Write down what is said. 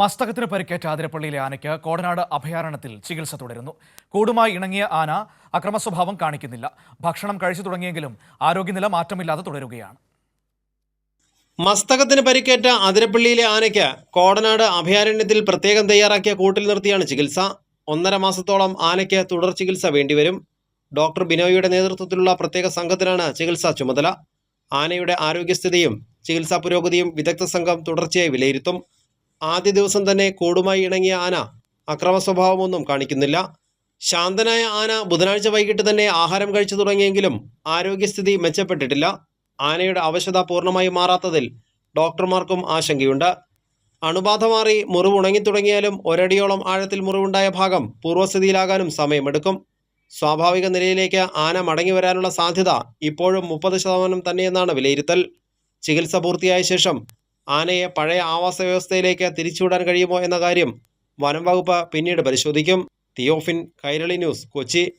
മസ്തകത്തിന് പരിക്കേറ്റ ആതിരപ്പള്ളിയിലെ ആനയ്ക്ക് കോടനാട് അഭയാരണ്യത്തിൽ ചികിത്സ തുടരുന്നു. കൂടുമായി ഇണങ്ങിയ ആന അക്രമസ്വഭാവം കാണിക്കുന്നില്ല. ഭക്ഷണം കഴിച്ചു തുടങ്ങിയെങ്കിലും ആരോഗ്യനില മാറ്റമില്ലാതെ തുടരുകയാണ്. മസ്തകത്തിന് പരിക്കേറ്റ അതിരപ്പള്ളിയിലെ ആനയ്ക്ക് കോടനാട് അഭയാരണ്യത്തിൽ പ്രത്യേകം തയ്യാറാക്കിയ കൂട്ടിൽ നിർത്തിയാണ് ചികിത്സ. ഒന്നര മാസത്തോളം ആനയ്ക്ക് തുടർ ചികിത്സ വേണ്ടിവരും. ഡോക്ടർ ബിനോയിയുടെ നേതൃത്വത്തിലുള്ള പ്രത്യേക സംഘത്തിനാണ് ചികിത്സാ ചുമതല. ആനയുടെ ആരോഗ്യസ്ഥിതിയും ചികിത്സാ പുരോഗതിയും വിദഗ്ധ സംഘം തുടർച്ചയായി വിലയിരുത്തും. ആദ്യ ദിവസം തന്നെ കൂടുമായി ഇണങ്ങിയ ആന അക്രമ സ്വഭാവമൊന്നും കാണിക്കുന്നില്ല. ശാന്തനായ ആന ബുധനാഴ്ച വൈകിട്ട് തന്നെ ആഹാരം കഴിച്ചു തുടങ്ങിയെങ്കിലും ആരോഗ്യസ്ഥിതി മെച്ചപ്പെട്ടിട്ടില്ല. ആനയുടെ അവശത പൂർണമായി മാറാത്തതിൽ ഡോക്ടർമാർക്കും ആശങ്കയുണ്ട്. അണുബാധ മാറി മുറിവ് ഉണങ്ങിത്തുടങ്ങിയാലും ഒരടിയോളം ആഴത്തിൽ മുറിവുണ്ടായ ഭാഗം പൂർവസ്ഥിതിയിലാകാനും സമയമെടുക്കും. സ്വാഭാവിക നിലയിലേക്ക് ആന മടങ്ങി വരാനുള്ള സാധ്യത ഇപ്പോഴും മുപ്പത് ശതമാനം തന്നെയെന്നാണ് വിലയിരുത്തൽ. ചികിത്സ പൂർത്തിയായ ശേഷം ആനയെ പഴയ ആവാസ വ്യവസ്ഥയിലേക്ക് തിരിച്ചുവിടാൻ കഴിയുമോ എന്ന കാര്യം വനം വകുപ്പ് പിന്നീട് പരിശോധിക്കും. തിയോഫിൻ കൈരളി ന്യൂസ് കൊച്ചി.